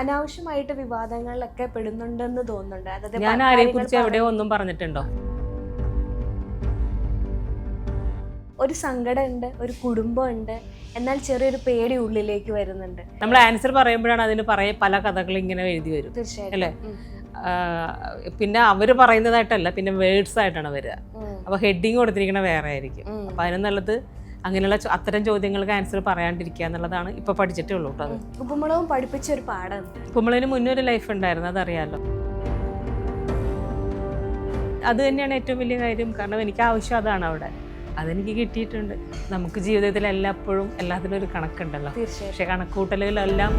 അനാവശ്യമായിട്ട് വിവാദങ്ങളിലൊക്കെ പെടുന്നുണ്ടെന്ന് തോന്നുന്നുണ്ട്. അതായത് ഞാൻ ആരെ കുറിച്ച് എവിടെയോ ഒന്നും പറഞ്ഞിട്ടുണ്ടോ? ഒരു സങ്കടമുണ്ട് ഒരു കുടുംബമുണ്ട് എന്നാൽ ചെറിയൊരു പേടി ഉള്ളിലേക്ക് വരുന്നുണ്ട്. നമ്മൾ ആൻസർ പറയുമ്പോഴാണ് അതിന് പറയ പല കഥകൾ ഇങ്ങനെ എഴുതി വരും. തീർച്ചയായിട്ടും. അല്ലേ? പിന്നെ അവർ പറയുന്നതായിട്ടല്ല പിന്നെ വേർഡ്സ് ആയിട്ടാണ് വരിക അപ്പൊ അപ്പോൾ ഹെഡിങ് കൊടുത്തിരിക്കണ വേറെ ആയിരിക്കും. അപ്പൊ അപ്പോൾ അതിന് നല്ലത് അങ്ങനെയുള്ള അത്തരം ചോദ്യങ്ങൾക്ക് ആൻസർ പറയാണ്ടിരിക്കുക എന്നുള്ളതാണ് ഇപ്പോൾ പഠിച്ചിട്ടേ ഉള്ളൂ കേട്ടോ അത്. ഉപ്പുമുളകും പഠിപ്പിച്ച ഒരു പാഠം. കുമ്പളന് മുന്നേ ഒരു ലൈഫ് ഉണ്ടായിരുന്നു അതറിയാലോ. അത് തന്നെയാണ് ഏറ്റവും വലിയ കാര്യം. കാരണം എനിക്ക് ആവശ്യം അതാണ് അവിടെ. അതെനിക്ക് കിട്ടിയിട്ടുണ്ട്. നമുക്ക് ജീവിതത്തിൽ എല്ലായ്പ്പോഴും എല്ലാത്തിനും ഒരു കണക്കുണ്ടല്ലോ. പക്ഷെ കണക്കൂട്ടലുകളെല്ലാം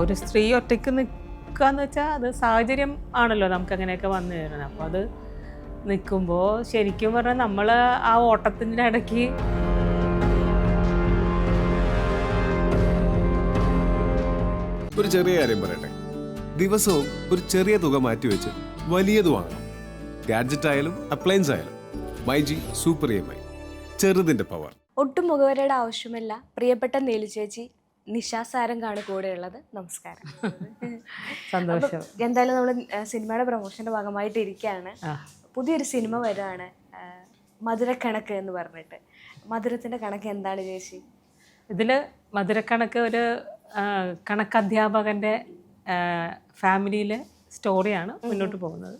ഒരു സ്ത്രീ ഒറ്റയ്ക്ക് നിൽക്കുക എന്ന് വെച്ചാൽ അത് സാഹചര്യം ആണല്ലോ നമുക്ക് അങ്ങനെയൊക്കെ വന്നു തരുന്നത് അപ്പോൾ അത് നിൽക്കുമ്പോൾ ശരിക്കും പറഞ്ഞാൽ നമ്മൾ ആ ഓട്ടത്തിന്റെ ഇടയ്ക്ക് ഒരു ചെറിയ കാര്യം പറയട്ടെ. ദിവസവും ഒരു ചെറിയ തുക മാറ്റിവെച്ച് വലിയത് വാങ്ങണം. ഗാഡ്ജറ്റ് ആയാലും അപ്ലയൻസ് ആയാലും. My G super E M I. ചെറുതിന്റെ power. ഒട്ടും മുഖവരയുടെ ആവശ്യമില്ല. പ്രിയപ്പെട്ട നീലു ചേച്ചി നിശാസാരംഗാണ് കൂടെയുള്ളത് നമസ്കാരം. സന്തോഷം. എന്തായാലും നമ്മൾ സിനിമയുടെ പ്രൊമോഷന്റെ ഭാഗമായിട്ട് ഇരിക്കുകയാണ് പുതിയൊരു സിനിമ വരികയാണ് ആ, മധുരക്കണക്ക് എന്ന് പറഞ്ഞിട്ട്. മധുരത്തിന്റെ കണക്ക് എന്താണ് ചേച്ചി? ഇതിൽ മധുരക്കണക്ക് ഒരു കണക്കധ്യാപകന്റെ ഫാമിലിയിലെ സ്റ്റോറിയാണ് മുന്നോട്ട് പോകുന്നത്.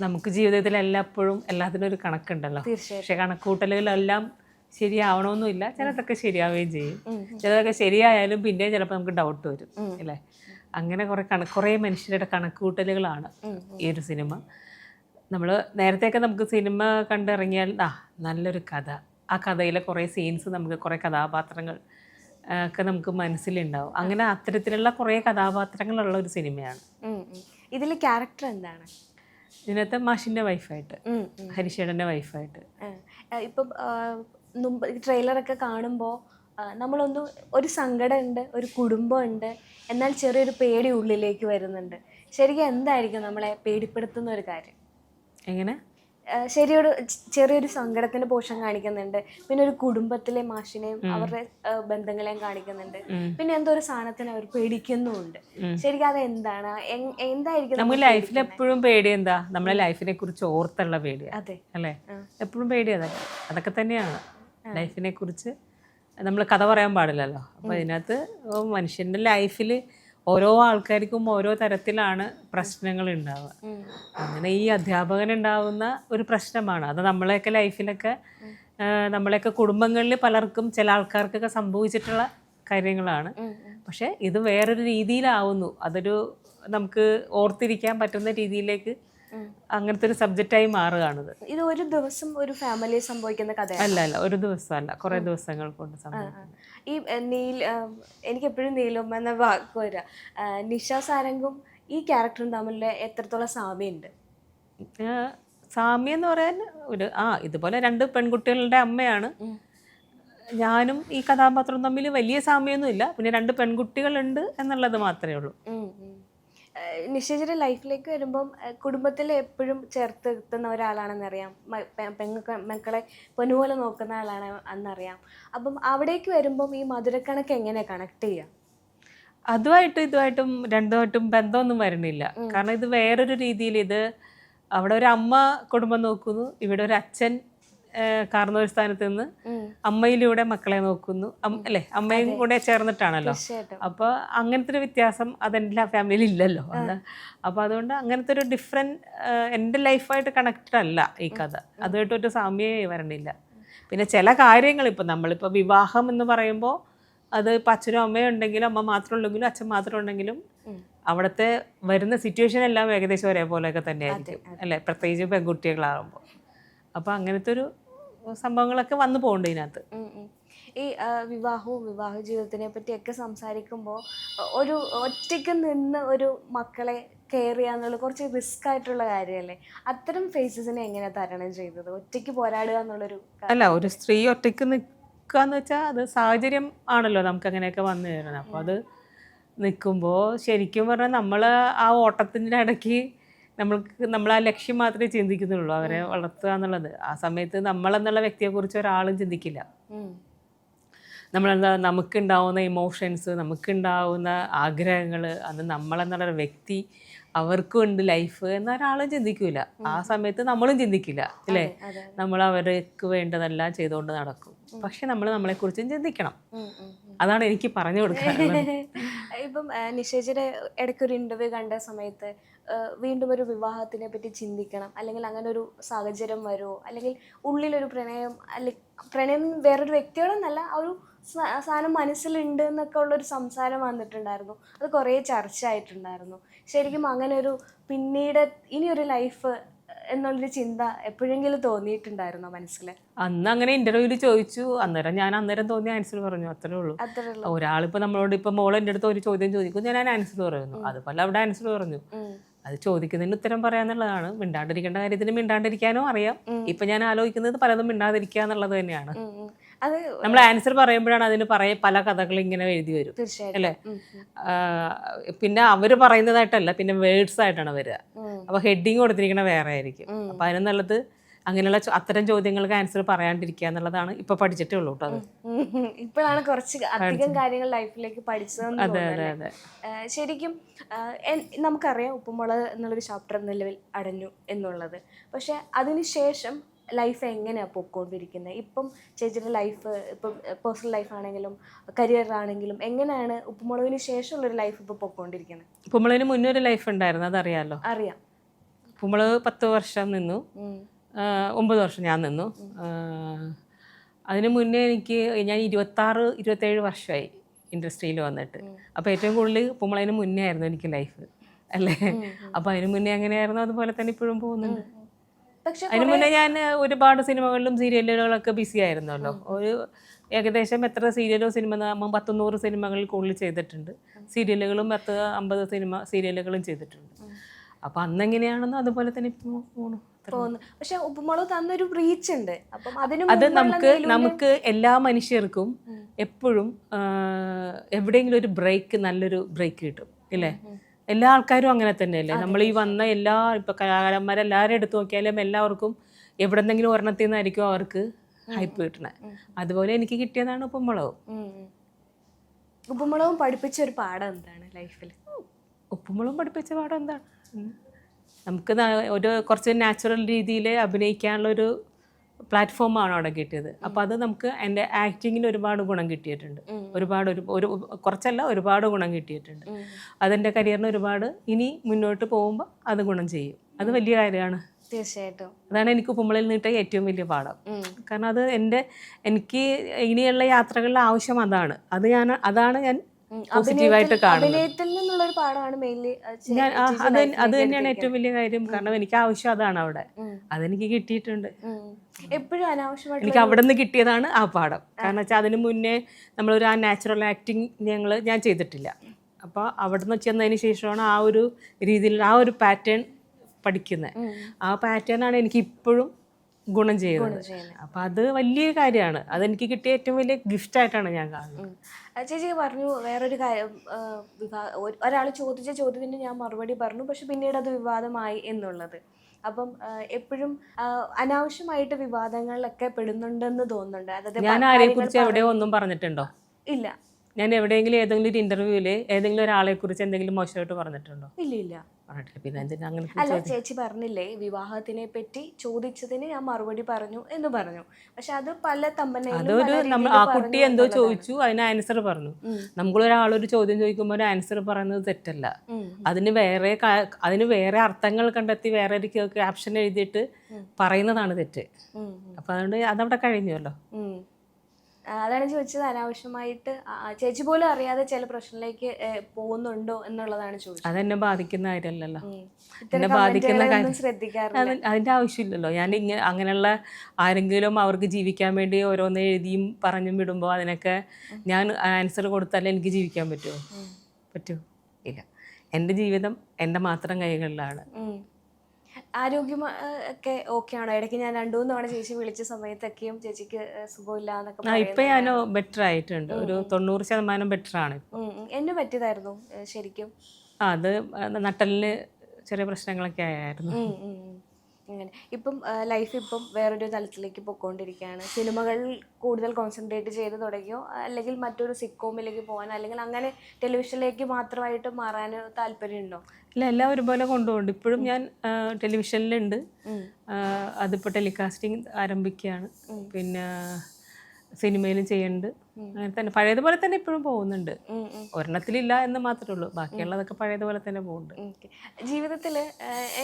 നമുക്ക് ജീവിതത്തിൽ എല്ലായ്പ്പോഴും എല്ലാത്തിനും ഒരു കണക്കുണ്ടല്ലോ. പക്ഷെ കണക്കൂട്ടലുകളെല്ലാം ശരിയാവണമെന്നില്ല ചിലതൊക്കെ ശരിയാവുകയും ചെയ്യും. ചിലതൊക്കെ ശരിയായാലും പിന്നെയും ചിലപ്പോൾ നമുക്ക് ഡൗട്ട് വരും അല്ലേ? അങ്ങനെ കുറേ കണ കുറേ മനുഷ്യരുടെ കണക്കുകൂട്ടലുകളാണ് ഈ ഒരു സിനിമ. നമ്മൾ നേരത്തെയൊക്കെ നമുക്ക് സിനിമ കണ്ടിറങ്ങിയാൽ ആ നല്ലൊരു കഥ. ആ കഥയിലെ കുറേ സീൻസ് നമുക്ക് കുറേ കഥാപാത്രങ്ങൾ ഒക്കെ നമുക്ക് മനസ്സിലുണ്ടാവും. അങ്ങനെ അത്തരത്തിലുള്ള കുറേ കഥാപാത്രങ്ങളുള്ള ഒരു സിനിമയാണ്. ഇതിലെ ക്യാരക്ടർ എന്താണ്? ഇതിനകത്ത് മാഷിന്റെ വൈഫായിട്ട് ഹരിഷേടന്റെ വൈഫായിട്ട്. ഇപ്പം മുമ്പ് ട്രെയിലറൊക്കെ കാണുമ്പോൾ നമ്മളൊന്ന് ഒരു സങ്കടമുണ്ട് ഒരു കുടുംബമുണ്ട് എന്നാൽ ചെറിയൊരു പേടി ഉള്ളിലേക്ക് വരുന്നുണ്ട്. ശരിക്കും എന്തായിരിക്കും നമ്മളെ പേടിപ്പെടുത്തുന്ന ഒരു കാര്യം? എങ്ങനെ? ശരിയൊരു ചെറിയൊരു സങ്കടത്തിന്റെ പോഷൻ കാണിക്കുന്നുണ്ട്. പിന്നെ ഒരു കുടുംബത്തിലെ മാഷിനെയും അവരുടെ ബന്ധങ്ങളെയും കാണിക്കുന്നുണ്ട്. പിന്നെ എന്തോ ഒരു സാധനത്തിന് അവർ പേടിക്കുന്നുണ്ട്. ശരിക്കും അത് എന്താണ്? എന്തായിരിക്കും നമ്മൾ ലൈഫിൽ എപ്പോഴും പേടി എന്താ? നമ്മളെ ലൈഫിനെ കുറിച്ച് ഓർത്തുള്ള പേടി അതെ. അല്ലേ? എപ്പോഴും പേടി അതൊക്കെ അതൊക്കെ തന്നെയാണ്. ലൈഫിനെ കുറിച്ച് നമ്മൾ കഥ പറയാൻ പാടില്ലല്ലോ. അപ്പൊ അതിനകത്ത് മനുഷ്യന്റെ ലൈഫിൽ ഓരോ ആൾക്കാർക്കും ഓരോ തരത്തിലാണ് പ്രശ്നങ്ങൾ ഉണ്ടാവുക അങ്ങനെ ഈ അധ്യാപകൻ ഉണ്ടാവുന്ന ഒരു പ്രശ്നമാണ് അത് നമ്മളെയൊക്കെ ലൈഫിലൊക്കെ നമ്മളെയൊക്കെ കുടുംബങ്ങളിൽ പലർക്കും ചില ആൾക്കാർക്കൊക്കെ സംഭവിച്ചിട്ടുള്ള കാര്യങ്ങളാണ്. പക്ഷേ ഇത് വേറൊരു രീതിയിലാവുന്നു അതൊരു നമുക്ക് ഓർത്തിരിക്കാൻ പറ്റുന്ന രീതിയിലേക്ക്. അങ്ങനത്തെ ഒരു സബ്ജക്റ്റായി മാറുകയാണിത്. ഇത് ഒരു ദിവസം ഒരു ഫാമിലി സംഭവിക്കുന്ന കഥയല്ല അല്ല അല്ല ഒരു ദിവസമല്ല. കുറേ ദിവസങ്ങൾ കൊണ്ട് ഈ നീൽ എനിക്ക് എപ്പോഴും നീലും എന്ന വാക്ക് വരിക നിഷ സാരംഗും ഈ ക്യാരക്ടറും തമ്മിൽ എത്രത്തോളം സാമ്യമുണ്ട്? സാമ്യം എന്ന് പറയാൻ ഒരു ആ ഇതുപോലെ രണ്ട് പെൺകുട്ടികളുടെ അമ്മയാണ്. ഞാനും ഈ കഥാപാത്രം തമ്മിൽ വലിയ സാമ്യമൊന്നുമില്ല. പിന്നെ രണ്ട് പെൺകുട്ടികളുണ്ട് എന്നുള്ളത് മാത്രമേ ഉള്ളൂ. നിഷയുടെ ലൈഫിലേക്ക് വരുമ്പം കുടുംബത്തിൽ എപ്പോഴും ചേർത്ത് നിർത്തുന്ന ഒരാളാണെന്നറിയാം. പെങ്ങ മക്കളെ പൊന്നുപോലെ നോക്കുന്ന ആളാണ് എന്നറിയാം അപ്പം അവിടേക്ക് വരുമ്പം ഈ മധുരക്കണക്ക് എങ്ങനെ കണക്ട് ചെയ്യാം? അതുമായിട്ടും ഇതുമായിട്ടും രണ്ടുമായിട്ടും ബന്ധമൊന്നും വരണില്ല കാരണം ഇത് വേറൊരു രീതിയിൽ ഇത് അവിടെ ഒരു അമ്മ കുടുംബം നോക്കുന്നു ഇവിടെ ഒരു അച്ഛൻ കാർന്ന ഒരു സ്ഥാനത്ത് നിന്ന് അമ്മയിലൂടെ മക്കളെ നോക്കുന്നു. അല്ലെ? അമ്മയും കൂടെ ചേർന്നിട്ടാണല്ലോ. അപ്പൊ അപ്പോൾ അങ്ങനത്തെ ഒരു വ്യത്യാസം അതെന്റെ ഫാമിലിയിൽ ഇല്ലല്ലോ. അപ്പൊ അപ്പോൾ അതുകൊണ്ട് അങ്ങനത്തെ ഒരു ഡിഫറെന്റ് എന്റെ ലൈഫായിട്ട് കണക്റ്റഡ് അല്ല ഈ കഥ. അതുമായിട്ടൊരു സാമ്യമേ വരണില്ല. പിന്നെ ചില കാര്യങ്ങൾ ഇപ്പം നമ്മളിപ്പോൾ വിവാഹം എന്ന് പറയുമ്പോൾ അത് ഇപ്പം അച്ഛനും അമ്മയും ഉണ്ടെങ്കിലും അമ്മ മാത്രം ഉണ്ടെങ്കിലും അച്ഛൻ മാത്രം ഉണ്ടെങ്കിലും. അവിടുത്തെ വരുന്ന സിറ്റുവേഷൻ എല്ലാം ഏകദേശം ഒരേപോലെയൊക്കെ തന്നെ ആയിരിക്കും അല്ലേ? പ്രത്യേകിച്ച് പെൺകുട്ടികളാകുമ്പോൾ അപ്പോൾ അങ്ങനത്തെ ഒരു സംഭവങ്ങളൊക്കെ വന്നു പോകുന്നുണ്ട് ഇതിനകത്ത്. ഈ വിവാഹവും വിവാഹ ജീവിതത്തിനെ പറ്റിയൊക്കെ സംസാരിക്കുമ്പോൾ ഒരു ഒറ്റയ്ക്ക് നിന്ന് ഒരു മക്കളെ കെയർ ചെയ്യാന്നുള്ള കുറച്ച് റിസ്ക് ആയിട്ടുള്ള കാര്യമല്ലേ അത്തരം ഫേസസിനെ എങ്ങനെ തരണം ചെയ്തത്? ഒറ്റയ്ക്ക് പോരാടുക എന്നുള്ളൊരു അല്ല ഒരു സ്ത്രീ ഒറ്റയ്ക്ക് നിൽക്കുക എന്ന് വെച്ചാൽ അത് സാഹചര്യം ആണല്ലോ നമുക്ക് അങ്ങനെയൊക്കെ വന്നു തരണം അപ്പോൾ അത് നിൽക്കുമ്പോൾ ശരിക്കും പറഞ്ഞാൽ നമ്മൾ ആ ഓട്ടത്തിന്റെ ഇടയ്ക്ക് നമ്മൾക്ക് നമ്മൾ ആ ലക്ഷ്യം മാത്രമേ ചിന്തിക്കുന്നുള്ളൂ. അവരെ വളർത്തുക എന്നുള്ളത്. ആ സമയത്ത് നമ്മളെന്നുള്ള വ്യക്തിയെക്കുറിച്ച് ഒരാളും ചിന്തിക്കില്ല. നമ്മളെന്താ നമുക്കുണ്ടാവുന്ന ഇമോഷൻസ് നമുക്കുണ്ടാവുന്ന ആഗ്രഹങ്ങൾ അത് നമ്മളെന്നുള്ള വ്യക്തി അവർക്കും ഉണ്ട് ലൈഫ് എന്നൊരാളും ചിന്തിക്കൂല. ആ സമയത്ത് നമ്മളും ചിന്തിക്കില്ല അല്ലേ? നമ്മൾ അവർക്ക് വേണ്ടതെല്ലാം ചെയ്തുകൊണ്ട് നടക്കും. പക്ഷെ നമ്മൾ നമ്മളെക്കുറിച്ചും ചിന്തിക്കണം. അതാണ് എനിക്ക് പറഞ്ഞു കൊടുക്കാനുള്ളത്. ഇപ്പം ഇടയ്ക്ക് ഒരു ഇന്റർവ്യൂ കണ്ട സമയത്ത് വീണ്ടും ഒരു വിവാഹത്തിനെ പറ്റി ചിന്തിക്കണം. അല്ലെങ്കിൽ അങ്ങനെ ഒരു സാഹചര്യം വരുമോ അല്ലെങ്കിൽ ഉള്ളിലൊരു പ്രണയം അല്ലെങ്കിൽ പ്രണയം വേറൊരു വ്യക്തിയോടൊന്നല്ല ആ ഒരു സാധനം മനസ്സിലുണ്ട് എന്നൊക്കെ ഉള്ളൊരു സംസാരം വന്നിട്ടുണ്ടായിരുന്നു. അത് കുറേ ചർച്ച ആയിട്ടുണ്ടായിരുന്നു. ശരിക്കും അങ്ങനെ ഒരു പിന്നീട് ഇനിയൊരു ലൈഫ് എന്നുള്ളൊരു ചിന്ത എപ്പോഴെങ്കിലും തോന്നിയിട്ടുണ്ടായിരുന്നോ മനസ്സിൽ അന്ന് അങ്ങനെ ഇന്റർവ്യൂൽ ചോദിച്ചു. അന്നേരം ഞാൻ അന്നേരം തോന്നിയ ആൻസർ പറഞ്ഞു. അത്രേ ഉള്ളൂ. അത്രേ ഉള്ളൂ. ഒരാളിപ്പോൾ നമ്മളോട് ഇപ്പം മോൾ എന്റെ അടുത്ത് ഒരു ചോദ്യം ചോദിക്കും. ഞാൻ ആൻസർ പറയുന്നു. അതുപോലെ അവിടെ ആൻസർ പറഞ്ഞു. അത് ചോദിക്കുന്നതിന് ഉത്തരം പറയാന്നുള്ളതാണ്. മിണ്ടാണ്ടിരിക്കേണ്ട കാര്യത്തിന് മിണ്ടാണ്ടിരിക്കാനോ അറിയാം. ഇപ്പൊ ഞാൻ ആലോചിക്കുന്നത് പലതും മിണ്ടാതിരിക്കുക എന്നുള്ളത് തന്നെയാണ്. അത് നമ്മൾ ആൻസർ പറയുമ്പോഴാണ് അതിന് പറയ പല കഥകൾ ഇങ്ങനെ എഴുതി വരും. അല്ലേ? പിന്നെ അവർ പറയുന്നതായിട്ടല്ല പിന്നെ വേർഡ്സ് ആയിട്ടാണ് വരിക. അപ്പൊ ഹെഡിങ് കൊടുത്തിരിക്കണ വേറെ ആയിരിക്കും. അപ്പൊ അതിന് നല്ലത് അങ്ങനെയുള്ള അത്തരം ചോദ്യങ്ങൾക്ക് ആൻസർ പറയാണ്ടിരിക്കുക എന്നുള്ളതാണ് ഇപ്പൊ പഠിച്ചിട്ടേ ഉള്ളൂ കേട്ടോ അത്. ഇപ്പോഴാണ് കുറച്ച് അധികം കാര്യങ്ങൾ ലൈഫിലേക്ക് പഠിച്ചതെന്ന് ഏഹ് ശരിക്കും നമുക്കറിയാം ഉപ്പുമുളക് എന്നുള്ളൊരു ചാപ്റ്റർ നിലവിൽ അടഞ്ഞു എന്നുള്ളത്. പക്ഷെ അതിനുശേഷം ലൈഫ് എങ്ങനെയാണ് പൊയ്ക്കൊണ്ടിരിക്കുന്നത് ഇപ്പം ചേച്ചിയുടെ ലൈഫ് ഇപ്പം പേഴ്സണൽ ലൈഫ് ആണെങ്കിലും കരിയർ ആണെങ്കിലും എങ്ങനെയാണ് ഉപ്പുമുളകിന് ശേഷമുള്ളൊരു ലൈഫ് ഇപ്പോൾ പൊയ്ക്കൊണ്ടിരിക്കുന്നത് ഉപ്പുമുളകിന് മുന്നേ ഒരു ലൈഫ് ഉണ്ടായിരുന്നു അതറിയാലോ? അറിയാം. ഉപ്പുമുളക് പത്ത് വർഷം നിന്നു. ഒമ്പത് വർഷം ഞാൻ നിന്നു. അതിന് മുന്നേ എനിക്ക് ഞാൻ ഇരുപത്താറ് ഇരുപത്തേഴ് വർഷമായി ഇൻഡസ്ട്രിയിൽ വന്നിട്ട്. അപ്പോൾ ഏറ്റവും കൂടുതൽ ഉപ്പുമുളകിന് മുന്നേ ആയിരുന്നു എനിക്ക് ലൈഫ് അല്ലേ? അപ്പോൾ അതിന് മുന്നേ എങ്ങനെയായിരുന്നു അതുപോലെ തന്നെ ഇപ്പോഴും പോകുന്നുണ്ട്. പക്ഷെ അതിന് മുന്നേ ഞാൻ ഒരുപാട് സിനിമകളിലും സീരിയലുകളൊക്കെ ബിസി ആയിരുന്നല്ലോ. ഒരു ഏകദേശം എത്ര സീരിയലോ സിനിമ പത്തുനൂറ് സിനിമകളിൽ കൂടുതൽ ചെയ്തിട്ടുണ്ട്. സീരിയലുകളും പത്ത് അമ്പത് സിനിമ സീരിയലുകളും ചെയ്തിട്ടുണ്ട്. അപ്പോൾ അന്നെങ്ങനെയാണെന്നോ അതുപോലെ തന്നെ ഇപ്പോൾ പോണു. പക്ഷെ ഉപ്പുമുളക് തന്നൊരു റീച്ച് ഉണ്ട്. അപ്പം അതിന് അത് നമുക്ക് നമുക്ക് എല്ലാ മനുഷ്യർക്കും എപ്പോഴും എവിടെയെങ്കിലും ഒരു ബ്രേക്ക് നല്ലൊരു ബ്രേക്ക് കിട്ടും. ഇല്ലേ? എല്ലാ ആൾക്കാരും അങ്ങനെ തന്നെയല്ലേ? നമ്മൾ ഈ വന്ന എല്ലാ ഇപ്പൊ കലാകാരന്മാരെല്ലാവരും എടുത്തു നോക്കിയാലും എല്ലാവർക്കും എവിടെന്നെങ്കിലും ഒരെണ്ണത്തിൽ നിന്നായിരിക്കും അവർക്ക് ഹൈപ്പ് കിട്ടണത് അതുപോലെ എനിക്ക് കിട്ടിയതാണ് ഉപ്പുമുളകും. ഉപ്പുമുളകും പഠിപ്പിച്ച ഒരു പാഠം എന്താണ് ലൈഫിൽ ഉപ്പുമുളകും പഠിപ്പിച്ച പാഠം എന്താണ്. നമുക്ക് ഒരു കുറച്ച് നാച്ചുറൽ രീതിയിൽ അഭിനയിക്കാനുള്ള ഒരു പ്ലാറ്റ്ഫോമാണ് അവിടെ കിട്ടിയത്. അപ്പോൾ അത് നമുക്ക് എന്റെ ആക്ടിങ്ങിന് ഒരുപാട് ഗുണം കിട്ടിയിട്ടുണ്ട്. ഒരുപാട് ഒരു ഒരു കുറച്ചല്ല ഒരുപാട് ഗുണം കിട്ടിയിട്ടുണ്ട്. അതെന്റെ കരിയറിന് ഒരുപാട് ഇനി മുന്നോട്ട് പോകുമ്പോൾ അത് ഗുണം ചെയ്യും. അത് വലിയ കാര്യമാണ്. തീർച്ചയായിട്ടും. അതാണ് എനിക്ക് കുമ്പളിൽ നിന്നിട്ട ഏറ്റവും വലിയ പാഠം. കാരണം അത് എന്റെ എനിക്ക് ഇനിയുള്ള യാത്രകളിലെ ആവശ്യം അതാണ്. അത് ഞാൻ അതാണ് ഞാൻ. പോസിറ്റീവായിട്ട് കാണുന്നത്. ഒരു ഞാൻ അത് അത് തന്നെയാണ് ഏറ്റവും വലിയ കാര്യം. കാരണം എനിക്ക് ആവശ്യം അതാണ് അവിടെ. അതെനിക്ക് കിട്ടിയിട്ടുണ്ട്. എപ്പോഴും അനാവശ്യമായിട്ട് എനിക്ക് അവിടെ നിന്ന് കിട്ടിയതാണ് ആ പാഠം. കാരണം വെച്ചാൽ അതിന് മുന്നേ നമ്മളൊരു ആ നാച്ചുറൽ ആക്ടിങ് ഞങ്ങൾ ഞാൻ ചെയ്തിട്ടില്ല. അപ്പോൾ അവിടെ നിന്ന് ചെന്നതിന് ശേഷമാണ് ആ ഒരു രീതിയിൽ ആ ഒരു പാറ്റേൺ പഠിക്കുന്നത് ആ പാറ്റേൺ ആണ് എനിക്ക് ഇപ്പോഴും ഗുണം ചെയ്യുന്നത്. അപ്പം അത് വലിയ കാര്യമാണ്. അതെനിക്ക് കിട്ടിയ ഏറ്റവും വലിയ ഗിഫ്റ്റ് ആയിട്ടാണ് ഞാൻ കാണുന്നത്. ചേച്ചി പറഞ്ഞു വേറൊരു കാര്യം ഒരാൾ ചോദിച്ച ചോദ്യത്തിന് ഞാൻ മറുപടി പറഞ്ഞു പക്ഷെ പിന്നീട് അത് വിവാദമായി എന്നുള്ളത്. അപ്പം എപ്പോഴും അനാവശ്യമായിട്ട് വിവാദങ്ങളിലൊക്കെ പെടുന്നുണ്ടെന്ന് തോന്നുന്നുണ്ട്. അതായത് ഞാൻ ആരെ കുറിച്ച് എവിടെയോ ഒന്നും പറഞ്ഞിട്ടുണ്ടോ? ഇല്ല. ഞാൻ എവിടെയെങ്കിലും ഏതെങ്കിലും ഒരു ഇന്റർവ്യൂവിൽ ഏതെങ്കിലും ഒരാളെ കുറിച്ച് എന്തെങ്കിലും മോശമായിട്ട് പറഞ്ഞിട്ടുണ്ടോ? ഇല്ല ഇല്ല. പറഞ്ഞിട്ടില്ല പിന്നെ എന്തിനാ അങ്ങനെ അല്ല ചേച്ചി പറഞ്ഞില്ലേ വിവാഹത്തിനെ പറ്റി ചോദിച്ചതിന് ഞാൻ മറുപടി പറഞ്ഞു എന്ന് പറഞ്ഞു. പക്ഷെ അത് പല തമ്പനെ അതൊരു നമ്മൾ ആ കുട്ടി എന്തോ ചോദിച്ചു അതിന് ആൻസർ പറഞ്ഞു. നമ്മൾ നമ്മളൊരാളൊരു ചോദ്യം ചോദിക്കുമ്പോൾ ഒരു ആൻസർ പറയുന്നത് തെറ്റല്ല. അതിന് വേറെ അതിന് വേറെ അർത്ഥങ്ങൾ കണ്ടെത്തി വേറെ ഒരു ക്യാപ്ഷൻ എഴുതിയിട്ട് പറയുന്നതാണ് തെറ്റ്. അപ്പൊ അതുകൊണ്ട് അതവിടെ കഴിഞ്ഞുവല്ലോ. അതാണ് ചോദിച്ചത്. അനാവശ്യമായിട്ട് ചേച്ചി പോലും അറിയാതെ ചില പ്രശ്നങ്ങളിലേക്ക് പോകുന്നുണ്ടോ എന്നുള്ളതാണ് ചോദിച്ചത്. അതെന്നെ ബാധിക്കുന്ന കാര്യമല്ലല്ലോ എന്നെ ബാധിക്കുന്ന കാര്യം. അതിന്റെ ആവശ്യമില്ലല്ലോ. ഞാൻ ഇങ്ങനെ അങ്ങനെയുള്ള ആരെങ്കിലും അവർക്ക് ജീവിക്കാൻ വേണ്ടി ഓരോന്ന് എഴുതിയും പറഞ്ഞും വിടുമ്പോൾ അതിനൊക്കെ ഞാൻ ആൻസർ കൊടുത്താലേ എനിക്ക് ജീവിക്കാൻ പറ്റുമോ പറ്റുമോ ഇല്ല. എന്റെ ജീവിതം എന്റെ മാത്രം കൈകളിലാണ്. ആരോഗ്യം ഒക്കെ ഓക്കെ ആണോ? ഇടയ്ക്ക് ഞാൻ രണ്ടു മൂന്ന് തവണ ചേച്ചി വിളിച്ച സമയത്തൊക്കെയും ചേച്ചിക്ക് സുഖമില്ല എന്നൊക്കെ ഇപ്പൊ ഞാൻ ബെറ്റർ ആയിട്ടുണ്ട്. ഒരു തൊണ്ണൂറ് ശതമാനം ബെറ്റർ ആണ്. എന്നെ പറ്റിയതായിരുന്നു ശരിക്കും. അത് നട്ടലിന് ചെറിയ പ്രശ്നങ്ങളൊക്കെ ആയിരുന്നു അങ്ങനെ ഇപ്പം ലൈഫ് ഇപ്പം വേറൊരു തലത്തിലേക്ക് പൊയ്ക്കൊണ്ടിരിക്കുകയാണ് സിനിമകൾ കൂടുതൽ കോൺസെൻട്രേറ്റ് ചെയ്ത് തുടങ്ങിയോ? അല്ലെങ്കിൽ മറ്റൊരു സിക്കോമിലേക്ക് പോകാൻ അല്ലെങ്കിൽ അങ്ങനെ ടെലിവിഷനിലേക്ക് മാത്രമായിട്ട് മാറാൻ താല്പര്യമുണ്ടോ? ഇല്ല എല്ലാം ഒരുപോലെ കൊണ്ടുപോകുന്നുണ്ട്. ഇപ്പോഴും ഞാൻ ടെലിവിഷനിലുണ്ട് അതിപ്പോൾ ടെലികാസ്റ്റിംഗ് ആരംഭിക്കുകയാണ്. പിന്നെ സിനിമയിലും ചെയ്യുന്നുണ്ട്. അങ്ങനെ തന്നെ. പഴയതുപോലെ തന്നെ ഇപ്പോഴും പോകുന്നുണ്ട്. ഒരെണ്ണത്തിലില്ല എന്ന് മാത്രമേ ഉള്ളൂ. ബാക്കിയുള്ളതൊക്കെ പഴയതുപോലെ തന്നെ പോകുന്നുണ്ട്. ജീവിതത്തിൽ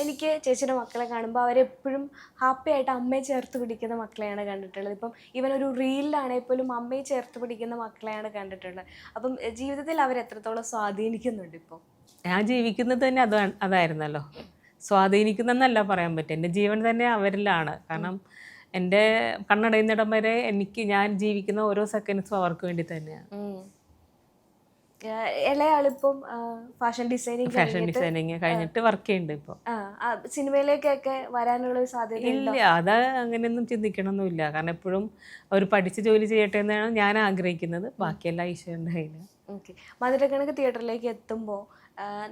എനിക്ക് ചേച്ചിയുടെ മക്കളെ കാണുമ്പോൾ അവരെപ്പോഴും ഹാപ്പി ആയിട്ട് അമ്മയെ ചേർത്ത് പിടിക്കുന്ന മക്കളെയാണ് കണ്ടിട്ടുള്ളത്. ഇപ്പം ഇവൻ ഒരു റീലിലാണെങ്കിൽ പോലും അമ്മയെ ചേർത്ത് പിടിക്കുന്ന മക്കളെയാണ് കണ്ടിട്ടുള്ളത്. അപ്പം ജീവിതത്തിൽ അവർ എത്രത്തോളം സ്വാധീനിക്കുന്നുണ്ട് ഇപ്പോൾ ഞാൻ ജീവിക്കുന്നത് തന്നെ അതാണ് അതായിരുന്നല്ലോ. സ്വാധീനിക്കുന്നെന്നല്ല പറയാൻ പറ്റും എന്റെ ജീവൻ തന്നെ അവരിലാണ്. കാരണം എന്റെ കണ്ണടയുന്നിടം വരെ എനിക്ക് ഞാൻ ജീവിക്കുന്ന ഓരോ സെക്കൻഡ്സും അവർക്ക് വേണ്ടി തന്നെയാണ്. ഇളയാളിപ്പം ഫാഷൻ ഡിസൈനിങ് ഫാഷൻ ഡിസൈനിങ് കഴിഞ്ഞിട്ട് വർക്ക് ചെയ്യുന്നുണ്ട് ഇപ്പോൾ സിനിമയിലേക്കൊക്കെ വരാനുള്ള സാധ്യത ഇല്ല അത് അങ്ങനെയൊന്നും ചിന്തിക്കണമൊന്നുമില്ല. കാരണം എപ്പോഴും അവർ പഠിച്ച് ജോലി ചെയ്യട്ടെ എന്നാണ് ഞാൻ ആഗ്രഹിക്കുന്നത്. ബാക്കിയെല്ലാം ഈശോയുടെ കയ്യിൽ ഓക്കെ. മധുരക്കണക്ക് തിയേറ്ററിലേക്ക് എത്തുമ്പോൾ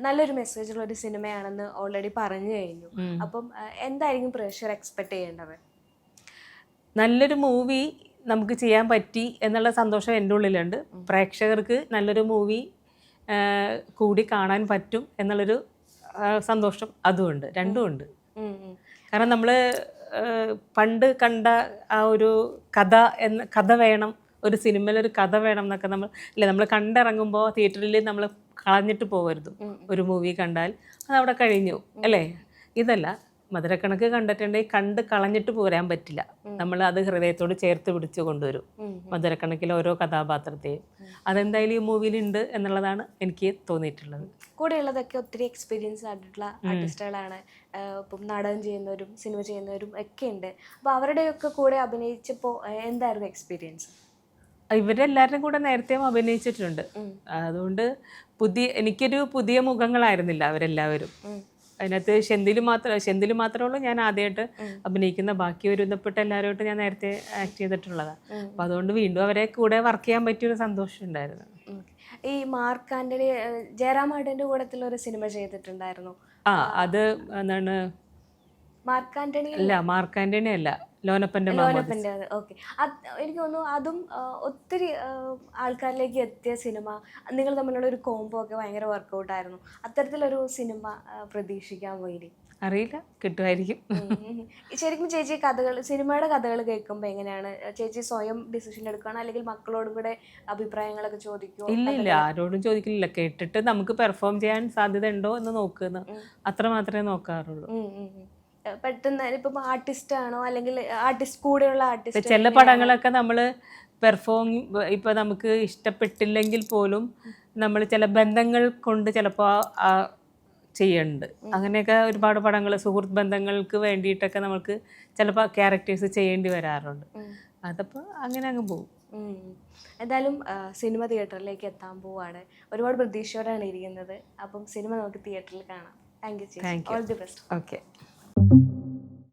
നല്ലൊരു മെസ്സേജ് ഉള്ള ഒരു സിനിമയാണെന്ന് ഓൾറെഡി പറഞ്ഞു കഴിഞ്ഞു. അപ്പം എന്തായിരിക്കും പ്രേക്ഷകർ എക്സ്പെക്ട് ചെയ്യേണ്ടത്? നല്ലൊരു മൂവി നമുക്ക് ചെയ്യാൻ പറ്റി എന്നുള്ള സന്തോഷം എന്റെ ഉള്ളിലുണ്ട്. പ്രേക്ഷകർക്ക് നല്ലൊരു മൂവി കൂടി കാണാൻ പറ്റും എന്നുള്ളൊരു സന്തോഷം അതുമുണ്ട് രണ്ടും ഉണ്ട്. ഉം, ഉം. കാരണം നമ്മൾ പണ്ട് കണ്ട ആ ഒരു കഥ എന്ന കഥ വേണം ഒരു സിനിമയിൽ ഒരു കഥ വേണം എന്നൊക്കെ നമ്മൾ അല്ലെ നമ്മൾ കണ്ടിറങ്ങുമ്പോൾ തിയേറ്ററിൽ നമ്മൾ കളഞ്ഞിട്ട് പോകരുത്. ഒരു മൂവി കണ്ടാൽ അത് അവിടെ കഴിഞ്ഞു അല്ലേ? ഇതല്ല മധുരക്കണക്ക് കണ്ടിട്ടുണ്ടെങ്കിൽ കണ്ട് കളഞ്ഞിട്ട് പോരാൻ പറ്റില്ല. നമ്മൾ അത് ഹൃദയത്തോട് ചേർത്ത് പിടിച്ച് കൊണ്ടുവരും. മധുരക്കണക്കിലെ ഓരോ കഥാപാത്രത്തെയും. അതെന്തായാലും ഈ മൂവിയിലുണ്ട് എന്നുള്ളതാണ് എനിക്ക് തോന്നിയിട്ടുള്ളത്. കൂടെയുള്ളതൊക്കെ ഒത്തിരി എക്സ്പീരിയൻസ് ആയിട്ടുള്ള ആർട്ടിസ്റ്റുകളാണ് ഇപ്പം നാടകം ചെയ്യുന്നവരും സിനിമ ചെയ്യുന്നവരും ഒക്കെ ഉണ്ട്. അപ്പോൾ അവരുടെയൊക്കെ കൂടെ അഭിനയിച്ചപ്പോൾ എന്തായിരുന്നു എക്സ്പീരിയൻസ് ഇവരെല്ലാവരുടെയും കൂടെ നേരത്തെയും അഭിനയിച്ചിട്ടുണ്ട്. അതുകൊണ്ട് പുതിയ എനിക്കൊരു പുതിയ മുഖങ്ങളായിരുന്നില്ല അവരെല്ലാവരും. അതിനകത്ത് ഷെന്തിൽ മാത്രം ഷെന്തിൽ മാത്രമേ ഉള്ളൂ ഞാൻ ആദ്യമായിട്ട് അഭിനയിക്കുന്ന. ബാക്കി ഒരുന്നപ്പെട്ട എല്ലാവരുമായിട്ട് ഞാൻ നേരത്തെ ആക്ട് ചെയ്തിട്ടുള്ളതാണ് അപ്പോൾ അതുകൊണ്ട് വീണ്ടും അവരെ കൂടെ വർക്ക് ചെയ്യാൻ പറ്റിയൊരു സന്തോഷം ഉണ്ടായിരുന്നു. ഈ മാർക്ക് ആന്റണി ജയറാം ആടന്റെ കൂടത്തിൽ ഒരു സിനിമ ചെയ്തിട്ടുണ്ടായിരുന്നു. ആ അത് എന്താണ് അല്ല മാർക്കാന്റണി അല്ല ലോനപ്പന്റെ ലോനപ്പന്റെ ഓക്കെ. എനിക്ക് തോന്നുന്നു അതും ഒത്തിരി ആൾക്കാരിലേക്ക് എത്തിയ സിനിമ നിങ്ങൾ തമ്മിലുള്ള ഒരു കോംബോ ഒക്കെ ഭയങ്കര വർക്കൗട്ട് ആയിരുന്നു. അത്തരത്തിലൊരു സിനിമ പ്രതീക്ഷിക്കാൻ പോയി അറിയില്ല കിട്ടുമായിരിക്കും. ശരിക്കും ചേച്ചി കഥകൾ സിനിമയുടെ കഥകൾ കേൾക്കുമ്പോൾ എങ്ങനെയാണ്? ചേച്ചി സ്വയം ഡിസിഷൻ എടുക്കുകയാണ്? അല്ലെങ്കിൽ മക്കളോടും കൂടെ അഭിപ്രായങ്ങളൊക്കെ ചോദിക്കുമോ ഇല്ല ഇല്ല ആരോടും ചോദിക്കില്ല. കേട്ടിട്ട് നമുക്ക് പെർഫോം ചെയ്യാൻ സാധ്യത ഉണ്ടോ എന്ന് നോക്കുന്ന അത്ര മാത്രമേ നോക്കാറുള്ളൂ. പെട്ടെന്ന് ഇപ്പം ആർട്ടിസ്റ്റ് ആണോ അല്ലെങ്കിൽ ആർട്ടിസ്റ്റ് കൂടെയുള്ള ആർട്ടിസ്റ്റ് ചില പടങ്ങളൊക്കെ നമ്മൾ പെർഫോം ഇപ്പം നമുക്ക് ഇഷ്ടപ്പെട്ടില്ലെങ്കിൽ പോലും നമ്മൾ ചില ബന്ധങ്ങൾ കൊണ്ട് ചിലപ്പോൾ ചെയ്യുന്നുണ്ട് അങ്ങനെയൊക്കെ ഒരുപാട് പടങ്ങൾ സുഹൃത്ത് ബന്ധങ്ങൾക്ക് വേണ്ടിയിട്ടൊക്കെ നമുക്ക് ചിലപ്പോൾ ക്യാരക്ടേഴ്സ് ചെയ്യേണ്ടി വരാറുണ്ട്. അതപ്പോൾ അങ്ങനെ അങ്ങ് പോകും. എന്തായാലും സിനിമ തിയേറ്ററിലേക്ക് എത്താൻ പോവാണ്. ഒരുപാട് പ്രതീക്ഷയോടെയാണ് ഇരിക്കുന്നത്. അപ്പം സിനിമ നമുക്ക് തിയേറ്ററിൽ കാണാം. Thank you. All the best okay. thank you